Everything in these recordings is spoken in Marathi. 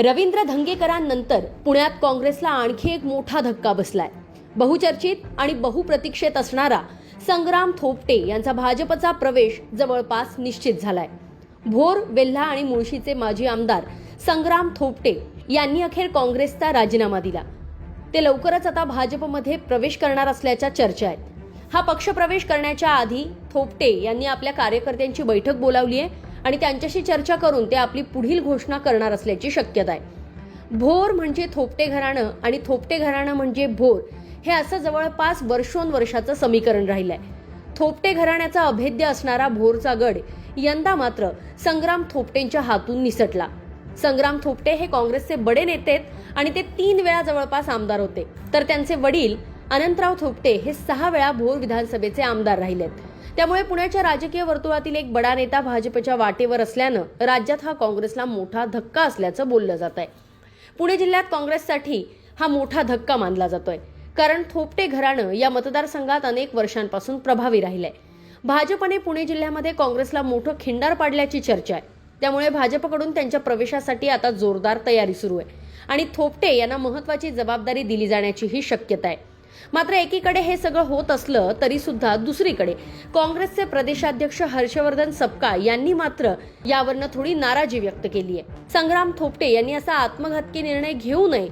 रवींद्र धंगेकरांनंतर पुण्यात काँग्रेसला आणखी एक मोठा धक्का बसलाय. बहुचर्चित आणि बहुप्रतीक्षेत असणारा संग्राम थोपटे यांचा भाजपचा प्रवेश जवळपास निश्चित झालाय. भोर वेल्हा आणि मुळशीचे माजी आमदार संग्राम थोपटे यांनी अखेर काँग्रेसचा राजीनामा दिला. ते लवकरच आता भाजपमध्ये प्रवेश करणार असल्याच्या चर्चा आहेत. हा पक्षप्रवेश करण्याच्या आधी थोपटे यांनी आपल्या कार्यकर्त्यांची बैठक बोलावली आहे आणि त्यांच्याशी चर्चा करून ते आपली पुढील घोषणा करणार असल्याची शक्यता आहे. भोर म्हणजे थोपटे घराणं आणि थोपटे घराणं म्हणजे भोर हे असं जवळपास वर्षोनवर्षाचं समीकरण राहिलंय. थोपटे घराण्याचा अभेद्य असणारा भोरचा गड यंदा मात्र संग्राम थोपटेंच्या हातून निसटला. संग्राम थोपटे हे काँग्रेसचे बडे नेते आहेत आणि ते तीन वेळा जवळपास आमदार होते. तर त्यांचे वडील अनंतराव थोपटे हे सहा वेळा भोर विधानसभेचे आमदार राहिलेत त्यामुळे पुण्याच्या राजकीय वर्तुळातील एक बडा नेता भाजपच्या वाटेवर असल्यानं राज्यात हा काँग्रेसला मोठा धक्का असल्याचं बोललं जात आहे. पुणे जिल्ह्यात काँग्रेससाठी हा मोठा धक्का मानला जातोय. कारण थोपटे घराणं या मतदारसंघात अनेक वर्षांपासून प्रभावी राहिलंय भाजपने पुणे जिल्ह्यामध्ये काँग्रेसला मोठं खिंडार पाडल्याची चर्चा आहे. त्यामुळे भाजपकडून त्यांच्या प्रवेशासाठी आता जोरदार तयारी सुरू आहे. आणि थोपटे यांना महत्वाची जबाबदारी दिली जाण्याची ही शक्यता आहे. मात्र एकीकडे हे सगळं होत असलं तरी सुद्धा दुसरीकडे काँग्रेसचे प्रदेशाध्यक्ष हर्षवर्धन सपकाळ यांनी मात्र यावरनं थोडी नाराजी व्यक्त केली आहे संग्राम थोपटे यांनी असा आत्मघातकी निर्णय घेऊ नये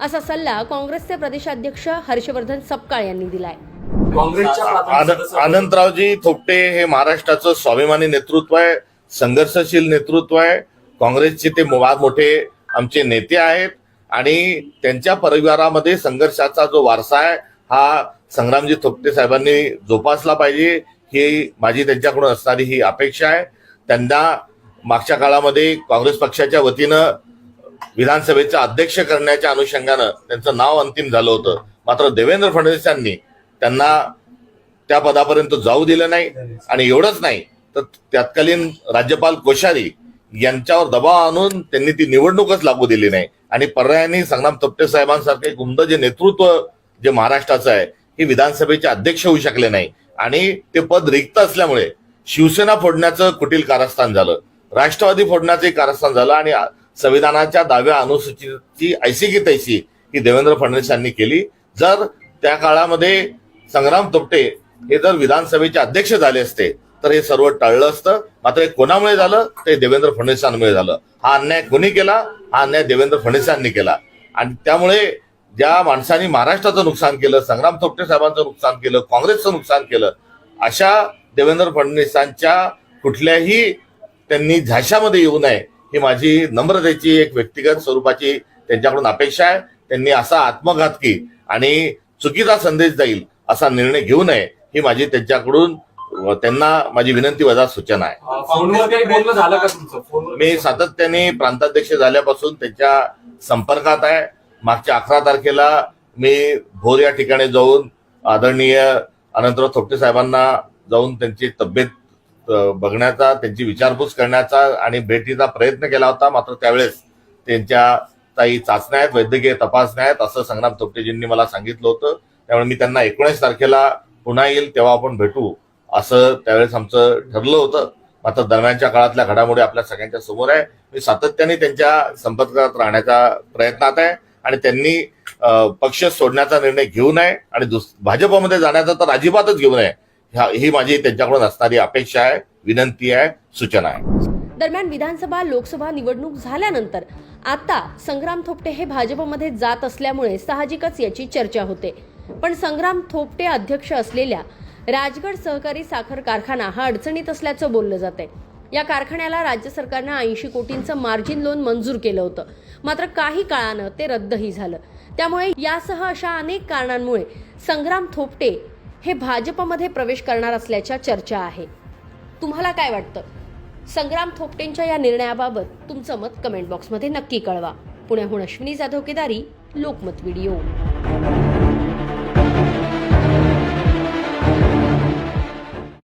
असा सल्ला काँग्रेसचे प्रदेशाध्यक्ष हर्षवर्धन सपकाळ यांनी दिलाय. आनंदरावजी थोपटे हे महाराष्ट्राचं स्वाभिमानी नेतृत्व आहे संघर्षशील नेतृत्व आहे. काँग्रेसचे ते मोठे आमचे नेते आहेत. आणि त्यांच्या परिवारामध्ये संघर्षाचा जो वारसा आहे हा संग्रामजी थोपटे साहेबांनी जोपासला पाहिजे ही माझी त्यांच्याकडून असणारी ही अपेक्षा आहे. त्यांना मागच्या काळामध्ये काँग्रेस पक्षाच्या वतीनं विधानसभेचा अध्यक्ष करण्याच्या अनुषंगानं त्यांचं नाव अंतिम झालं होतं. मात्र देवेंद्र फडणवीस यांनी त्यांना त्या पदापर्यंत जाऊ दिलं नाही आणि एवढंच नाही. तर तत्कालीन राज्यपाल कोश्यारी यांच्यावर दबाव आणून त्यांनी ती निवडणूकच लागू दिली नाही. आणि पर्यायाने संग्राम तप्टे साहेबांसारखे गुंड जे नेतृत्व जे महाराष्ट्राचं आहे हे विधानसभेचे अध्यक्ष होऊ शकले नाही. आणि ते पद रिक्त असल्यामुळे शिवसेना फोडण्याचं कुटील कारस्थान झालं. राष्ट्रवादी फोडण्याचंही कारस्थान झालं आणि संविधानाच्या दाव्या अनुसूचीची ऐशी की तैशी ही देवेंद्र फडणवीस यांनी केली. जर त्या काळामध्ये संग्राम तोपटे हे जर विधानसभेचे अध्यक्ष झाले असते तर हे सर्व टळलं असतं. मात्र हे कोणामुळे झालं? ते देवेंद्र फडणवीसांमुळे झालं. हा अन्याय कोणी केला? हा अन्याय देवेंद्र फडणवीसांनी केला. आणि त्यामुळे ज्या माणसांनी महाराष्ट्राचं नुकसान केलं संग्राम थोपटे साहेबांचं नुकसान केलं काँग्रेसचं नुकसान केलं अशा देवेंद्र फडणवीसांच्या कुठल्याही त्यांनी झाशामध्ये येऊ नये ही माझी नम्रतेची एक व्यक्तिगत स्वरूपाची त्यांच्याकडून अपेक्षा आहे. त्यांनी असा आत्मघातकी आणि चुकीचा संदेश जाईल असा निर्णय घेऊ नये ही माझी त्यांच्याकडून त्यांना माझी विनंती वजा सूचना आहे. मी सातत्याने प्रांताध्यक्ष झाल्यापासून त्यांच्या संपर्कात आहे. मागच्या अकरा तारखेला मी भोर या ठिकाणी जाऊन आदरणीय अनंतराव थोपटे साहेबांना जाऊन त्यांची तब्येत बघण्याचा त्यांची विचारपूस करण्याचा आणि भेटीचा प्रयत्न केला होता. मात्र त्यावेळेस त्यांच्या काही चाचण्या आहेत वैद्यकीय तपासण्या आहेत असं संग्राम थोपटेजींनी मला सांगितलं होतं. त्यामुळे मी त्यांना एकोणीस तारखेला पुन्हा येईल तेव्हा आपण भेटू. असं त्यावेळेस आमचं ठरलं होतं. आता दरम्यानच्या काळातल्या घडामोडी आपल्या सगळ्यांच्या समोर आहे. मी सातत्याने त्यांच्या संपर्कात राहण्याचा प्रयत्नात आहे आणि त्यांनी पक्ष सोडण्याचा निर्णय घेऊ नये आणि दुस- भाजपमध्ये जाण्याचा तर अजिबातच घेऊ नये. ही माझी त्यांच्याकडून असणारी अपेक्षा आहे विनंती आहे सूचना आहे. दरम्यान विधानसभा लोकसभा निवडणूक झाल्यानंतर आता संग्राम थोपटे हे भाजपमध्ये जात असल्यामुळे साहजिकच याची चर्चा होते. पण संग्राम थोपटे अध्यक्ष असलेल्या राजगड सहकारी साखर कारखाना हा अडचणीत असल्याचं बोललं जाते या कारखान्याला राज्य सरकारनं ऐंशी कोटींचं मार्जिन लोन मंजूर केलं होतं. मात्र काही काळानं ते रद्दही झालं. त्यामुळे यासह अशा अनेक कारणांमुळे संग्राम थोपटे हे भाजपमध्ये प्रवेश करणार असल्याच्या चर्चा आहे. तुम्हाला काय वाटतं? संग्राम थोपटेंच्या या निर्णयाबाबत तुमचं मत कमेंट बॉक्समध्ये नक्की कळवा. पुण्याहून अश्विनी जाधव केदारी लोकमत व्हिडिओ.